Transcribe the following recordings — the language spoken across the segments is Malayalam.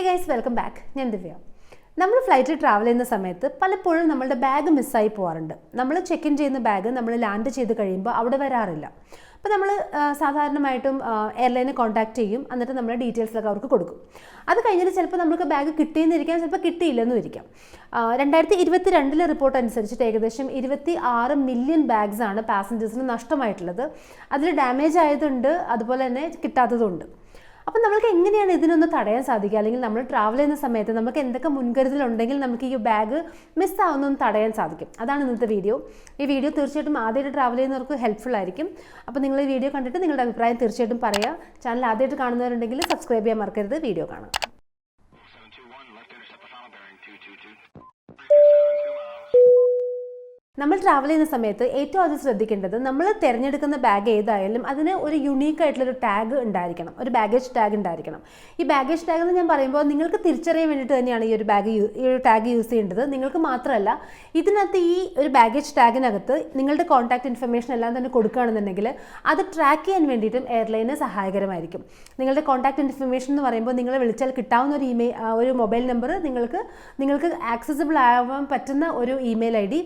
ഹേ ഗൈസ് വെൽക്കം ബാക്ക് ഞാൻ ദിവ്യ. നമ്മൾ ഫ്ലൈറ്റിൽ ട്രാവൽ ചെയ്യുന്ന സമയത്ത് പലപ്പോഴും നമ്മളുടെ ബാഗ് മിസ്സായി പോകാറുണ്ട് നമ്മൾ ചെക്ക് ഇൻ ചെയ്യുന്ന ബാഗ് നമ്മൾ ലാൻഡ് ചെയ്ത് കഴിയുമ്പോൾ അവിടെ വരാറില്ല. അപ്പോൾ നമ്മൾ സാധാരണമായിട്ടും എയർലൈനെ കോൺടാക്ട് ചെയ്യും. എന്നിട്ട് നമ്മുടെ ഡീറ്റെയിൽസൊക്കെ അവർക്ക് കൊടുക്കും. അത് കഴിഞ്ഞിട്ട് ചിലപ്പോൾ നമുക്ക് ബാഗ് കിട്ടിയെന്നിരിക്കാം ചിലപ്പോൾ കിട്ടിയില്ലെന്നും ഇരിക്കാം. രണ്ടായിരത്തി ഇരുപത്തി രണ്ടിലെ റിപ്പോർട്ട് അനുസരിച്ചിട്ട് ഏകദേശം ഇരുപത്തി ആറ് മില്യൺ ബാഗ്സാണ് പാസഞ്ചേഴ്സിന് നഷ്ടമായിട്ടുള്ളത്. അതിൽ ഡാമേജ് ആയതുണ്ട് അതുപോലെ തന്നെ കിട്ടാത്തതുണ്ട് അപ്പം നമ്മൾക്ക് എങ്ങനെയാണ് ഇതിനൊന്ന് തടയാൻ സാധിക്കുക? അല്ലെങ്കിൽ നമ്മൾ ട്രാവൽ ചെയ്യുന്ന സമയത്ത് നമുക്ക് എന്തൊക്കെ മുൻകരുതലുണ്ടെങ്കിൽ നമുക്ക് ഈ ബാഗ് മിസ് മിസ്സാവുന്നൊന്ന് തടയാൻ സാധിക്കും. അതാണ് ഇന്നത്തെ വീഡിയോ ഈ വീഡിയോ തീർച്ചയായിട്ടും ആദ്യമായിട്ട് ട്രാവൽ ചെയ്യുന്നവർക്ക് ഹെൽപ്ഫുൾ ആയിരിക്കും. അപ്പോൾ നിങ്ങൾ ഈ വീഡിയോ കണ്ടിട്ട് നിങ്ങളുടെ അഭിപ്രായം തീർച്ചയായിട്ടും പറയുക ചാനൽ ആദ്യമായിട്ട് കാണുന്നവരുണ്ടെങ്കിൽ സബ്സ്ക്രൈബ് ചെയ്യാൻ മറക്കരുത്. വീഡിയോ കാണാം. നമ്മൾ ട്രാവൽ ചെയ്യുന്ന സമയത്ത് ഏറ്റവും ആദ്യം ശ്രദ്ധിക്കേണ്ടത് നമ്മൾ തിരഞ്ഞെടുക്കുന്ന ബാഗ് ഏതായാലും അതിന് ഒരു യുണീക്ക് ആയിട്ടുള്ളൊരു ടാഗ് ഉണ്ടായിരിക്കണം. ഒരു ബാഗേജ് ടാഗ് ഉണ്ടായിരിക്കണം. ഈ ബാഗേജ് ടാഗ് എന്ന് ഞാൻ പറയുമ്പോൾ നിങ്ങൾക്ക് തിരിച്ചറിയാൻ വേണ്ടിയിട്ട് തന്നെയാണ് ഈ ഒരു ബാഗ് ഈ ഒരു ടാഗ് യൂസ് ചെയ്യേണ്ടത്. നിങ്ങൾക്ക് മാത്രമല്ല ഇതിനകത്ത് ഈ ഒരു ബാഗേജ് ടാഗിനകത്ത് നിങ്ങളുടെ കോൺടാക്ട് ഇൻഫർമേഷൻ എല്ലാം തന്നെ കൊടുക്കുകയാണെന്നുണ്ടെങ്കിൽ അത് ട്രാക്ക് ചെയ്യാൻ വേണ്ടിയിട്ടും എയർലൈന് സഹായകരമായിരിക്കും. നിങ്ങളുടെ കോൺടാക്ട് ഇൻഫർമേഷൻ എന്ന് പറയുമ്പോൾ നിങ്ങളെ വിളിച്ചാൽ കിട്ടാവുന്ന ഒരു ഇമെയിൽ ഒരു മൊബൈൽ നമ്പർ നിങ്ങൾക്ക് നിങ്ങൾക്ക് ആക്സസിബിൾ ആവാൻ പറ്റുന്ന ഒരു ഇമെയിൽ ഐ ഡി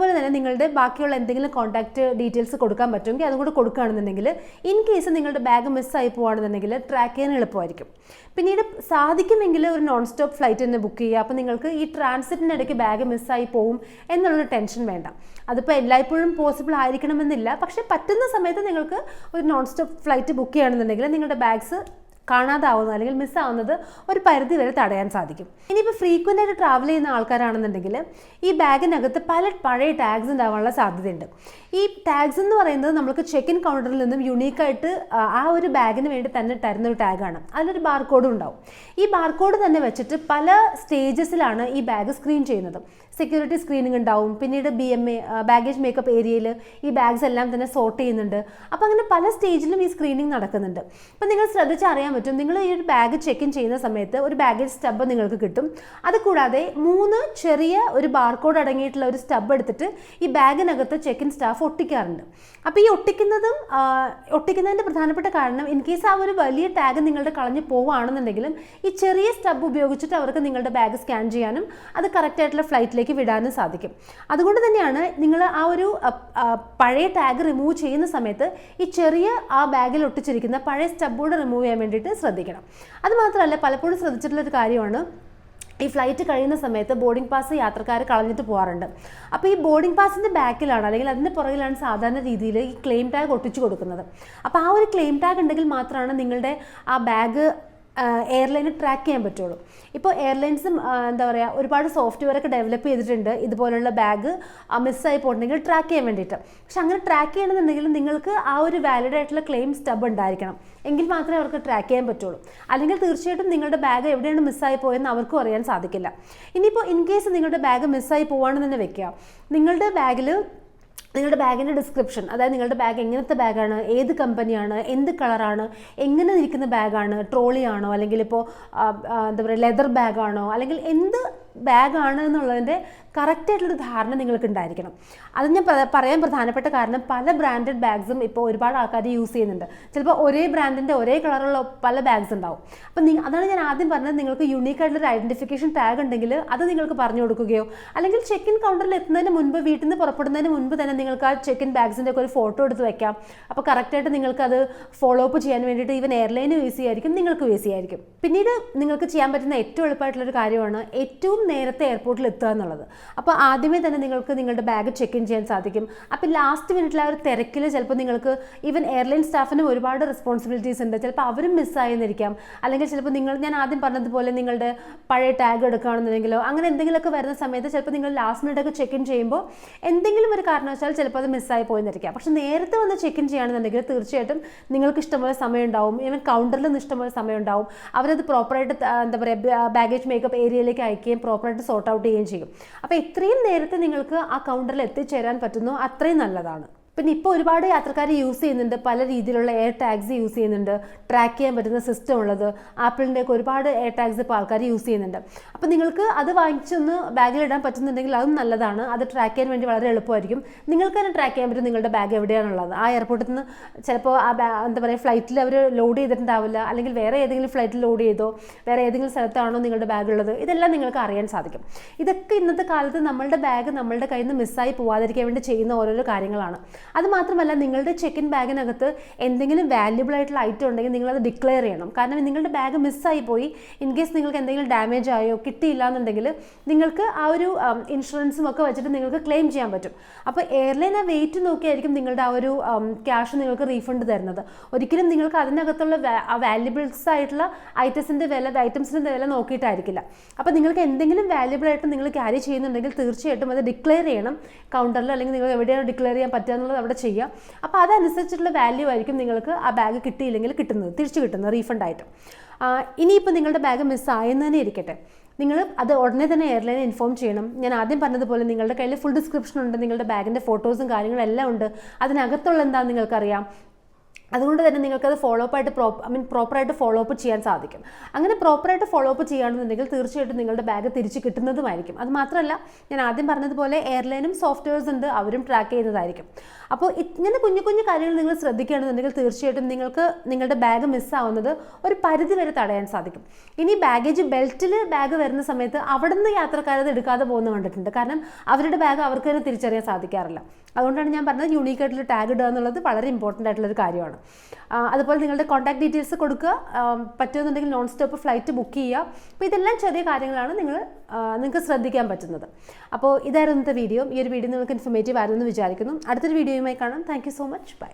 അതുപോലെ തന്നെ നിങ്ങളുടെ ബാക്കിയുള്ള എന്തെങ്കിലും കോൺടാക്ട് ഡീറ്റെയിൽസ് കൊടുക്കാൻ പറ്റുമെങ്കിൽ അതും കൂടെ കൊടുക്കുകയാണെന്നുണ്ടെങ്കിൽ ഇൻ കേസ് നിങ്ങളുടെ ബാഗ് മിസ്സായി പോവുകയാണെന്നുണ്ടെങ്കിൽ ട്രാക്ക് ചെയ്യാൻ എളുപ്പമായിരിക്കും. പിന്നീട് സാധിക്കുമെങ്കിൽ ഒരു നോൺ സ്റ്റോപ്പ് ഫ്ലൈറ്റ് തന്നെ ബുക്ക് ചെയ്യുക. അപ്പോൾ നിങ്ങൾക്ക് ഈ ട്രാൻസിറ്റിനിടയ്ക്ക് ബാഗ് മിസ്സായി പോവും എന്നുള്ളൊരു ടെൻഷൻ വേണ്ട. അതിപ്പോൾ എല്ലായ്പ്പോഴും പോസിബിൾ ആയിരിക്കണമെന്നില്ല. പക്ഷേ പറ്റുന്ന സമയത്ത് നിങ്ങൾക്ക് ഒരു നോൺ സ്റ്റോപ്പ് ഫ്ലൈറ്റ് ബുക്ക് ചെയ്യുകയാണെന്നുണ്ടെങ്കിൽ നിങ്ങളുടെ ബാഗ്സ് കാണാതാവുന്നത് അല്ലെങ്കിൽ മിസ്സാവുന്നത് ഒരു പരിധി വരെ തടയാൻ സാധിക്കും. ഇനിയിപ്പോൾ ഫ്രീക്വന്റ് ആയിട്ട് ട്രാവൽ ചെയ്യുന്ന ആൾക്കാരാണെന്നുണ്ടെങ്കിൽ ഈ ബാഗിനകത്ത് പല പഴയ ടാഗ്സ് ഉണ്ടാവാനുള്ള സാധ്യതയുണ്ട്. ഈ ടാഗ്സ് എന്ന് പറയുന്നത് നമുക്ക് ചെക്ക് ഇൻ കൗണ്ടറിൽ നിന്നും യുണീക്കായിട്ട് ആ ഒരു ബാഗിന് വേണ്ടി തന്നെ തരുന്ന ഒരു ടാഗാണ് അതിലൊരു ബാർകോഡും ഉണ്ടാവും. ഈ ബാർകോഡ് തന്നെ വെച്ചിട്ട് പല സ്റ്റേജസിലാണ് ഈ ബാഗ് സ്ക്രീൻ ചെയ്യുന്നത്. സെക്യൂരിറ്റി സ്ക്രീനിങ് ഉണ്ടാവും. പിന്നീട് B M A baggage makeup ഏരിയയിൽ ഈ ബാഗ്സ് എല്ലാം തന്നെ സോർട്ട് ചെയ്യുന്നുണ്ട്. അപ്പോൾ അങ്ങനെ പല സ്റ്റേജിലും ഈ സ്ക്രീനിങ് നടക്കുന്നുണ്ട്. അപ്പോൾ നിങ്ങൾ ശ്രദ്ധിച്ചറിയാൻ പറ്റും നിങ്ങൾ ഈ ഒരു ബാഗ് ചെക്ക് ഇൻ ചെയ്യുന്ന സമയത്ത് ഒരു ബാഗേജ് സ്റ്റബ് നിങ്ങൾക്ക് കിട്ടും. അത് കൂടാതെ മൂന്ന് ചെറിയ ഒരു ബാർകോഡ് അടങ്ങിയിട്ടുള്ള ഒരു സ്റ്റബ് എടുത്തിട്ട് ഈ ബാഗിനകത്ത് ചെക്ക് ഇൻ സ്റ്റാഫ് ഒട്ടിക്കാറുണ്ട്. അപ്പോൾ ഈ ഒട്ടിക്കുന്നതും ഒട്ടിക്കുന്നതിന്റെ പ്രധാനപ്പെട്ട കാരണം ഇൻ കേസ് ആ ഒരു വലിയ ടാഗ് നിങ്ങളുടെ കളഞ്ഞു പോവുകയാണെന്നുണ്ടെങ്കിലും ഈ ചെറിയ സ്റ്റബ് ഉപയോഗിച്ചിട്ട് അവർക്ക് നിങ്ങളുടെ ബാഗ് സ്കാൻ ചെയ്യാനും അത് കറക്റ്റ് ആയിട്ടുള്ള ഫ്ലൈറ്റിലേക്ക് വിടാനും സാധിക്കും. അതുകൊണ്ട് തന്നെയാണ് നിങ്ങൾ ആ ഒരു പഴയ ടാഗ് റിമൂവ് ചെയ്യുന്ന സമയത്ത് ഈ ചെറിയ ആ ബാഗിൽ ഒട്ടിച്ചിരിക്കുന്ന പഴയ സ്റ്റബ് റിമൂവ് ചെയ്യാൻ വേണ്ടിയിട്ട് ശ്രദ്ധിക്കണം. അതുമാത്രമല്ല പലപ്പോഴും ശ്രദ്ധിച്ചിട്ടുള്ള ഒരു കാര്യമാണ് ഈ ഫ്ലൈറ്റ് കഴിയുന്ന സമയത്ത് ബോർഡിംഗ് പാസ് യാത്രക്കാർ കളഞ്ഞിട്ട് പോകാറുണ്ട് അപ്പോൾ ഈ ബോർഡിംഗ് പാസിന്റെ ബാക്കിലാണ് അല്ലെങ്കിൽ അതിന്റെ പുറകിലാണ് സാധാരണ രീതിയിൽ ഈ ക്ലെയിം ടാഗ് ഒട്ടിച്ചു കൊടുക്കുന്നത്. അപ്പോൾ ആ ഒരു ക്ലെയിം ടാഗ് ഉണ്ടെങ്കിൽ മാത്രമാണ് നിങ്ങളുടെ ആ ബാഗ് എയർലൈന് ട്രാക്ക് ചെയ്യാൻ പറ്റുള്ളൂ. ഇപ്പോൾ എയർലൈൻസും എന്താ പറയുക ഒരുപാട് സോഫ്റ്റ്വെയർ ഒക്കെ ഡെവലപ്പ് ചെയ്തിട്ടുണ്ട്. ഇതുപോലുള്ള ബാഗ് മിസ്സായി പോയിട്ടുണ്ടെങ്കിൽ ട്രാക്ക് ചെയ്യാൻ വേണ്ടിയിട്ട്. പക്ഷെ അങ്ങനെ ട്രാക്ക് ചെയ്യണമെന്നുണ്ടെങ്കിൽ നിങ്ങൾക്ക് ആ ഒരു വാലിഡ് ആയിട്ടുള്ള ക്ലെയിം സ്റ്റബ് ഉണ്ടായിരിക്കണം. എങ്കിൽ മാത്രമേ അവർക്ക് ട്രാക്ക് ചെയ്യാൻ പറ്റുള്ളൂ. അല്ലെങ്കിൽ തീർച്ചയായിട്ടും നിങ്ങളുടെ ബാഗ് എവിടെയാണ് മിസ്സായി പോയെന്ന് അവർക്കും അറിയാൻ സാധിക്കില്ല. ഇനിയിപ്പോൾ ഇൻ കേസ് നിങ്ങളുടെ ബാഗ് മിസ്സായി പോവാണെന്ന് തന്നെ വെക്കുക. നിങ്ങളുടെ ബാഗിൽ നിങ്ങളുടെ ബാഗിന്റെ ഡിസ്ക്രിപ്ഷൻ അതായത് നിങ്ങളുടെ ബാഗ് എങ്ങനത്തെ ബാഗാണ് ഏത് കമ്പനിയാണ് എന്ത് കളറാണ് എങ്ങനെ ഇരിക്കുന്ന ബാഗാണ് ട്രോളിയാണോ അല്ലെങ്കിൽ ഇപ്പോൾ എന്താ പറയുക ലെതർ ബാഗാണോ അല്ലെങ്കിൽ എന്ത് ബാഗാണ് എന്നുള്ളതിന്റെ കറക്റ്റായിട്ടുള്ളൊരു ധാരണ നിങ്ങൾക്ക് ഉണ്ടായിരിക്കണം അത് ഞാൻ പറയാൻ പ്രധാനപ്പെട്ട കാരണം പല ബ്രാൻഡഡ് ബാഗ്സും ഇപ്പോൾ ഒരുപാട് ആൾക്കാർ യൂസ് ചെയ്യുന്നുണ്ട്. ചിലപ്പോൾ ഒരേ ബ്രാൻഡിന്റെ ഒരേ കളറുള്ള പല ബാഗ്സ് ഉണ്ടാവും. അപ്പം നി അതാണ് ഞാൻ ആദ്യം പറഞ്ഞത് നിങ്ങൾക്ക് യുണീക്ക് ആയിട്ടുള്ള ഐഡന്റിഫിക്കേഷൻ ടാഗ് ഉണ്ടെങ്കിൽ അത് നിങ്ങൾക്ക് പറഞ്ഞു കൊടുക്കുകയോ അല്ലെങ്കിൽ ചെക്ക് ഇൻ കൗണ്ടറിൽ എത്തുന്നതിന് മുൻപ് വീട്ടിൽ നിന്ന് പുറപ്പെടുന്നതിന് മുൻപ് തന്നെ നിങ്ങൾക്ക് ആ ചെക്ക് ഇൻ ബാഗ്സിന്റെ ഒക്കെ ഒരു ഫോട്ടോ എടുത്ത് വെക്കാം. അപ്പോൾ കറക്റ്റായിട്ട് നിങ്ങൾക്ക് അത് ഫോളോ അപ്പ് ചെയ്യാൻ വേണ്ടിയിട്ട് ഈവൻ എയർലൈനും ഈസി ആയിരിക്കും നിങ്ങൾക്ക് ഈസി ആയിരിക്കും പിന്നീട് നിങ്ങൾക്ക് ചെയ്യാൻ പറ്റുന്ന ഏറ്റവും എളുപ്പമായിട്ടുള്ളൊരു കാര്യമാണ് ഏറ്റവും നേരത്തെ എയർപോർട്ടിൽ എത്തുക എന്നുള്ളത്. അപ്പോൾ ആദ്യമേ തന്നെ നിങ്ങൾക്ക് നിങ്ങളുടെ ബാഗ് ചെക്ക് ഇൻ ചെയ്യാൻ സാധിക്കും. അപ്പോൾ ലാസ്റ്റ് മിനിറ്റിൽ ആ ഒരു തിരക്കിൽ ചിലപ്പോൾ നിങ്ങൾക്ക് ഈവൻ എയർലൈൻ സ്റ്റാഫിനും ഒരുപാട് റെസ്പോൺസിബിലിറ്റീസ് ഉണ്ട്. ചിലപ്പോൾ അവരും മിസ്സായെന്നിരിക്കാം അല്ലെങ്കിൽ ചിലപ്പോൾ നിങ്ങൾ ഞാൻ ആദ്യം പറഞ്ഞതുപോലെ നിങ്ങളുടെ പഴയ ടാഗ് എടുക്കുകയാണെന്നുണ്ടെങ്കിലോ അങ്ങനെ എന്തെങ്കിലുമൊക്കെ വരുന്ന സമയത്ത് ചിലപ്പോൾ നിങ്ങൾ ലാസ്റ്റ് മിനിറ്റൊക്കെ ചെക്ക് ഇൻ ചെയ്യുമ്പോൾ എന്തെങ്കിലും ഒരു കാരണവശാൽ ചിലപ്പോൾ അത് മിസ്സായി പോയെന്നിരിക്കാം. പക്ഷേ നേരത്തെ വന്ന് ചെക്ക് ഇൻ ചെയ്യുകയാണെന്നുണ്ടെങ്കിൽ തീർച്ചയായിട്ടും നിങ്ങൾക്ക് ഇഷ്ടംപോലെ സമയം ഉണ്ടാവും. ഈവൻ കൗണ്ടറിൽ നിന്ന് ഇഷ്ടംപോലെ സമയം ഉണ്ടാവും. അവരത് പ്രോപ്പറായിട്ട് എന്താ പറയുക ബാഗേജ് മേക്കപ്പ് ഏരിയയിലേക്ക് അയക്കുകയും പ്രോപ്പറായിട്ട് സോർട്ട് ഔട്ട് ചെയ്യുകയും ചെയ്യും. അപ്പോൾ ഇത്രയും നേരത്തെ നിങ്ങൾക്ക് ആ കൗണ്ടറിൽ എത്തിച്ചേരാൻ പറ്റുന്നു? അത്രയും നല്ലതാണ്. പിന്നെ ഇപ്പോൾ ഒരുപാട് യാത്രക്കാർ യൂസ് ചെയ്യുന്നുണ്ട്. പല രീതിയിലുള്ള എയർ ടാഗ്സ് യൂസ് ചെയ്യുന്നുണ്ട്. ട്രാക്ക് ചെയ്യാൻ പറ്റുന്ന സിസ്റ്റം ഉള്ളത്. ആപ്പിളിന്റെ ഒക്കെ ഒരുപാട് എയർ ടാഗ്സ് ഇപ്പോൾ ആൾക്കാർ യൂസ് ചെയ്യുന്നുണ്ട്. അപ്പോൾ നിങ്ങൾക്ക് അത് വാങ്ങിച്ചൊന്ന് ബാഗിൽ ഇടാൻ പറ്റുന്നുണ്ടെങ്കിൽ അതും നല്ലതാണ്. അത് ട്രാക്ക് ചെയ്യാൻ വേണ്ടി വളരെ എളുപ്പമായിരിക്കും. നിങ്ങൾക്ക് തന്നെ ട്രാക്ക് ചെയ്യാൻ പറ്റും നിങ്ങളുടെ ബാഗ് എവിടെയാണുള്ളത്. ആ എയർപോർട്ടിൽ നിന്ന് ചിലപ്പോൾ ആ എന്താ പറയുക ഫ്ലൈറ്റിൽ അവർ ലോഡ് ചെയ്തിട്ടുണ്ടാവില്ല. അല്ലെങ്കിൽ വേറെ ഏതെങ്കിലും ഫ്ലൈറ്റിൽ ലോഡ് ചെയ്തോ വേറെ ഏതെങ്കിലും സ്ഥലത്താണോ നിങ്ങളുടെ ബാഗ് ഉള്ളത്. ഇതെല്ലാം നിങ്ങൾക്ക് അറിയാൻ സാധിക്കും. ഇതൊക്കെ ഇന്നത്തെ കാലത്ത് നമ്മളുടെ ബാഗ് നമ്മളുടെ കയ്യിൽ നിന്ന് മിസ്സായി പോവാതിരിക്കാൻ വേണ്ടി ചെയ്യുന്ന ഓരോരോ കാര്യങ്ങളാണ്. അത് മാത്രമല്ല നിങ്ങളുടെ ചെക്ക് ഇൻ ബാഗിനകത്ത് എന്തെങ്കിലും വാല്യുബിൾ ആയിട്ടുള്ള ഐറ്റം ഉണ്ടെങ്കിൽ നിങ്ങളത് ഡിക്ലെയർ ചെയ്യണം. കാരണം നിങ്ങളുടെ ബാഗ് മിസ്സായി പോയി ഇൻ കേസ് നിങ്ങൾക്ക് എന്തെങ്കിലും ഡാമേജ് ആയോ കിട്ടിയില്ല എന്നുണ്ടെങ്കിൽ നിങ്ങൾക്ക് ആ ഒരു ഇൻഷുറൻസും ഒക്കെ വെച്ചിട്ട് നിങ്ങൾക്ക് ക്ലെയിം ചെയ്യാൻ പറ്റും. അപ്പോൾ എയർലൈൻ ആ വെയിറ്റ് നോക്കിയായിരിക്കും നിങ്ങളുടെ ആ ഒരു ക്യാഷ് നിങ്ങൾക്ക് റീഫണ്ട് തരുന്നത്. ഒരിക്കലും നിങ്ങൾക്ക് അതിനകത്തുള്ള ആ വാല്യുബിൾസ് ആയിട്ടുള്ള ഐറ്റംസിന്റെ വില ഐറ്റംസിന്റെ വില നോക്കിയിട്ടായിരിക്കില്ല. അപ്പോൾ നിങ്ങൾക്ക് എന്തെങ്കിലും വാല്യുബിൾ ആയിട്ട് നിങ്ങൾ ക്യാരി ചെയ്യുന്നുണ്ടെങ്കിൽ തീർച്ചയായിട്ടും അത് ഡിക്ലെയർ ചെയ്യണം. കൗണ്ടറിൽ അല്ലെങ്കിൽ നിങ്ങൾ എവിടെയാണ് ഡിക്ലെയർ ചെയ്യാൻ പറ്റുക എന്നുള്ളത് അവിടെ ചെയ്യുക അപ്പോൾ അതനുസരിച്ചിട്ടുള്ള വാല്യൂ ആയിരിക്കും നിങ്ങൾക്ക് ആ ബാഗ് കിട്ടിയില്ലെങ്കിൽ കിട്ടുന്നത് തിരിച്ചു കിട്ടുന്നത് റീഫണ്ട് ആയിട്ട്. ഇനിയിപ്പോൾ നിങ്ങളുടെ ബാഗ് മിസ്സായെന്ന് തന്നെ ഇരിക്കട്ടെ. നിങ്ങൾ അത് ഉടനെ തന്നെ എയർലൈനെ ഇൻഫോം ചെയ്യണം. ഞാൻ ആദ്യം പറഞ്ഞതുപോലെ നിങ്ങളുടെ കയ്യിൽ ഫുൾ ഡിസ്ക്രിപ്ഷൻ ഉണ്ട് നിങ്ങളുടെ ബാഗിന്റെ ഫോട്ടോസും കാര്യങ്ങളും എല്ലാം ഉണ്ട്. അതിനകത്തുള്ള എന്താണെന്ന് നിങ്ങൾക്കറിയാം? അതുകൊണ്ട് തന്നെ നിങ്ങൾക്കത് ഫോളോ അപ്പ് ആയിട്ട് പ്രോപ്പ് ഐ മീൻ പ്രോപ്പറായിട്ട് ഫോളോ അപ്പ് ചെയ്യാൻ സാധിക്കും. അങ്ങനെ പ്രോപ്പറായിട്ട് ഫോളോ അപ്പ് ചെയ്യുകയാണെന്നുണ്ടെങ്കിൽ തീർച്ചയായിട്ടും നിങ്ങളുടെ ബാഗ് തിരിച്ച് കിട്ടുന്നതുമായിരിക്കും. അത് മാത്രമല്ല ഞാൻ ആദ്യം പറഞ്ഞതുപോലെ എയർലൈനും സോഫ്റ്റ്വെയർസ് ഉണ്ട് അവരും ട്രാക്ക് ചെയ്യുന്നതായിരിക്കും. അപ്പോൾ ഇങ്ങനെ കുഞ്ഞു കുഞ്ഞു കാര്യങ്ങൾ നിങ്ങൾ ശ്രദ്ധിക്കുകയാണെന്നുണ്ടെങ്കിൽ തീർച്ചയായിട്ടും നിങ്ങൾക്ക് നിങ്ങളുടെ ബാഗ് മിസ്സാവുന്നത് ഒരു പരിധി വരെ തടയാൻ സാധിക്കും. ഇനി ബാഗേജ് ബെൽറ്റിൽ ബാഗ് വരുന്ന സമയത്ത് അവിടെ നിന്ന് യാത്രക്കാരത് എടുക്കാതെ പോകുന്ന കണ്ടിട്ടുണ്ട്. കാരണം അവരുടെ ബാഗ് അവർക്ക് തന്നെ തിരിച്ചറിയാൻ സാധിക്കാറില്ല. അതുകൊണ്ടാണ് ഞാൻ പറഞ്ഞത് യൂണീക്കായിട്ടുള്ള ടാഗ് ഇടുക എന്നുള്ളത് വളരെ ഇമ്പോർട്ടന്റ് ആയിട്ടുള്ളൊരു കാര്യമാണ്. അതുപോലെ നിങ്ങളുടെ കോൺടാക്ട് ഡീറ്റെയിൽസ് കൊടുക്കുക. പറ്റുമെന്നുണ്ടെങ്കിൽ നോൺ സ്റ്റോപ്പ് ഫ്ലൈറ്റ് ബുക്ക് ചെയ്യുക. അപ്പോൾ ഇതെല്ലാം ചെറിയ കാര്യങ്ങളാണ് നിങ്ങൾ നിങ്ങൾക്ക് ശ്രദ്ധിക്കാൻ പറ്റുന്നത്. അപ്പോൾ ഇതായിരുന്നു ഇന്നത്തെ വീഡിയോ ഈ ഒരു വീഡിയോ നിങ്ങൾക്ക് ഇൻഫർമേറ്റീവ് ആയിരുന്നു എന്ന് വിചാരിക്കുന്നു. അടുത്തൊരു വീഡിയോയുമായി കാണാം. Thank so much bye